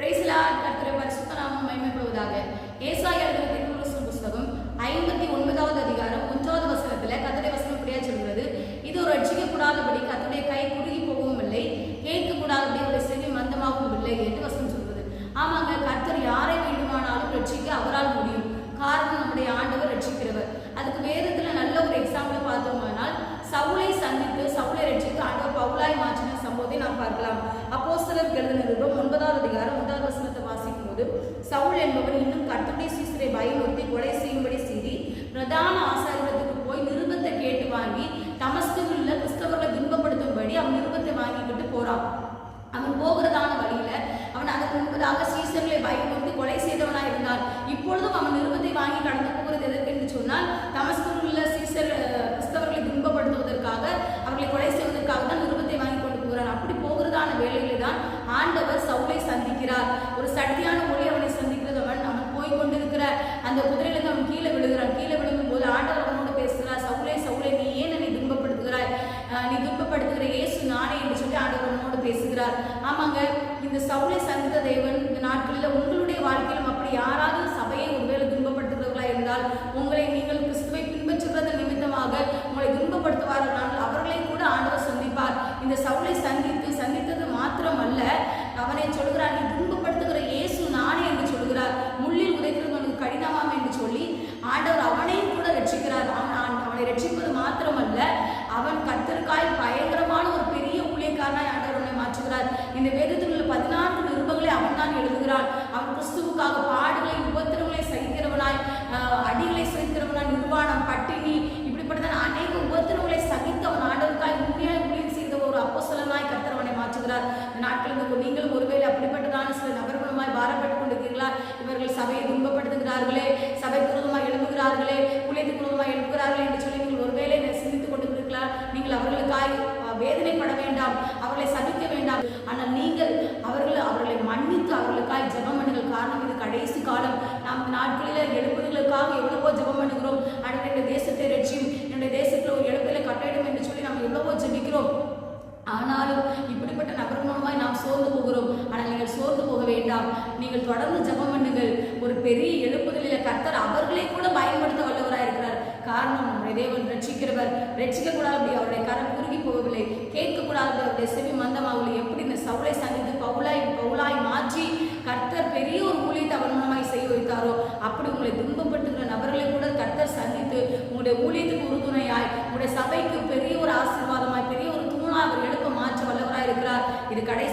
பிரைஸ்லா கர்த்தரை பரிசுத்த நாமம் மகிமைப்படுவதாக ஏசாயா எழுதின திருவசன புஸ்தகம் ஐம்பத்தி ஒன்பதாவது அதிகாரம் ஒன்றாவது வசனத்துல கத்தடை வசனம் இப்படியா சொல்கிறது இது ஒரு ரட்சிக்க கூடாதபடி கத்தடைய கை குறுகி போகவும் இல்லை கேட்க கூடாதபடி ஒரு செவி மந்தமாகவும் இல்லை என்று வசனம் சொல்கிறது ஆமாங்க கர்த்தர் யாரை வேண்டுமானாலும் ரட்சிக்க அவரால் முடியும். காரணம் நம்முடைய ஆண்டவர் ரட்சிக்கிறவர். அதுக்கு வேதத்துல நல்ல ஒரு எக்ஸாம்பிள் பார்த்தோமானால் சவுளை சந்தித்து சவுளை ரட்சித்து ஆண்டவர் பவுலாய் மாற்றின சம்பவத்தை நாம் பார்க்கலாம் அப்போஸ்தலர் எழுதின நிருபம் ஒன்பதாவது அதிகாரம் ஒன்றாவது வசனத்தை வாசிக்கும் போது சவுல் என்பவன் இன்னும் கர்த்தருடைய சீசரை பயமுறுத்தி கொலை செய்யும்படி செய்தி பிரதான ஆசாரியத்துக்கு போய் நிருபத்தை கேட்டு வாங்கி தமஸ்கில் உள்ள கிறிஸ்தவர்களை துன்பப்படுத்தும்படி அவன் நிருபத்தை வாங்கிக்கிட்டு போறான். அவன் போகிறதான வழியில அவன் அதற்கு முன்பதாக சீசர்களை பயமுறுத்தி கொலை செய்தவனா இருந்தான். இப்பொழுதும் அவன் நிருபத்தை வாங்கி கடந்து போகிறது எதற்கு என்று சொன்னால் தமஸ்கில் உள்ள சீசர் கிறிஸ்தவர்களை துன்பப்படுத்துவதற்காக அவர்களை கொலை செய்வதற்காக தான் நிருபத்தை வாங்கி கொண்டு போகிறான். அப்படி போகிறதான வேலையில்தான் ஆண்டவர் சவுளை சந்திக்கிறார். ஒரு சட்டியான மொழி அவனை சந்திக்கிறது அவன் அவன் போய் கொண்டிருக்கிற அந்த குதிரையிலிருந்து அவன் கீழே விழுகிறான். கீழே விழுகும் போது ஆண்டவர் அவனோடு பேசுகிறார் சவுலை நீ ஏன் என்னை துன்பப்படுத்துகிறாய் நீ துன்பப்படுத்துகிற இயேசு நானே என்று சொல்லி ஆண்டவர் பேசுகிறார். ஆமாங்க இந்த சவுலை சந்தித்த தேவன் இந்த நாட்களில் உங்களுடைய வாழ்க்கையிலும் அப்படி யாராவது சபையை ஒருவேளை துன்பப்படுத்துகிறவர்களா இருந்தால் உங்களை நீங்கள் கிறிஸ்துவை பின்பற்றுகிறது நிமித்தமாக உங்களை துன்பப்படுத்துவார்கள் அவர்களை கூட ஆண்டவர் சந்திப்பார் இந்த சவுலை சந்தித்து சந்தித்தது மாத்திரமல்ல அவனை சொல்கிறார் நீ துன்பப்படுத்துகிற இயேசு நானே என்று சொல்கிறார் முள்ளில் உதைக்கிறது உனக்கு கடினமாம் என்று சொல்லி ஆண்டவர் அவனையும் கூட ரட்சிக்கிறார் அவன் அவன்- அவனை ரட்சிப்பது மாத்திரமல்ல அவன் பயங்கரமான ஒரு பெரிய ஊழியக்காரனாய் ஆண்டவர் உன்னை மாற்றுகிறார். இந்த வேதத்தில் உள்ள பதினான்கு நிருபங்களை அவன் தான் எழுதுகிறான். அவன் கிறிஸ்துவுக்காக பாடுகளை உபத்திரங்களை சகிக்கிறவனாய் அடிகளை சகிக்கிறவனாய் நிர்வாணம் பட்டினி இப்படிப்பட்ட அநேக உபத்திரங்களை சகித்து அவன் ஆண்டவருக்காய் உண்மையாய் ஊழியம் செய்த ஒரு அப்போசலனாய் கத்தரவனை மாற்றுகிறார். நாட்களுக்கு நீங்களும் ஒருவேளை அப்படிப்பட்டதான சில நபர்களுமாய் பாரப்பட்டுக் கொண்டிருக்கிறீர்களா இவர்கள் சபையை துன்பப்படுத்துகிறார்களே சபை விரோதமாக எழுப்புகிறார்களே ஊழியத்துக்கு விரோதமாக எழுப்புகிறார்களே என்று சொல்லி நீங்கள் ஒருவேளை இதை சிந்தித்துக் கொண்டிருக்கிறீர்களா நீங்கள் அவர்களுக்காய் அஹ், வேதனைப்பட வேண்டாம் அவர்களை சபிக்க வேண்டாம். ஆனால் நீங்கள் அவர்கள் அவர்களை மன்னித்து அவர்களுக்காய் ஜெபம் பண்ணுங்கள். காரணம் இது கடைசி காலம். நாம் நாட்களில் எழுப்புதலுக்காக எவ்வளவோ ஜெபம் பண்ணுகிறோம். ஆனால் என்னுடைய தேசத்தை ரட்சியும். என்னுடைய தேசத்தில் ஒரு எழுப்பில கட்டிடம் என்று சொல்லி நாம் எவ்வளவோ ஜபிக்கிறோம். ஆனாலும் இப்படிப்பட்ட நபர் மூலமாய் நாம் சோர்ந்து போகிறோம். ஆனால் நீங்கள் சோர்ந்து போக வேண்டாம். நீங்கள் தொடர்ந்து ஜெபம் பண்ணுங்கள். ஒரு பெரிய எழுப்புதலில் கர்த்தர் அவர்களை கூட பயன்படுத்த வல்லவராக இருக்கிறார் காரணம் நம்முடைய தேவன் ரட்சிக்கிறவர். ரட்சிக்க கூடாது அவருடைய கரம் குறுகி போகவில்லை கேட்க கூடாது அவருடைய செவி மந்தமாகவில்லை எப்படி இந்த சவுளை சந்தித்து பவுலாய் பவுலாய் மாற்றி கர்த்தர் பெரிய ஒரு ஊழியத்தை அவன் மூலமாய் செய்ய வைத்தாரோ அப்படி உங்களை துன்பப்பட்டுகிற நபர்களை கூட கர்த்தர் சந்தித்து உங்களுடைய ஊழியத்துக்கு உறுதுணையாய் உங்களுடைய சபைக்கு பெரிய ஒரு ஆசீர்வாதமாய் பெரிய ஒரு தூணா அவர் எழுப்ப மாற்ற வல்லவராய் இருக்கிறார். இது கடைசி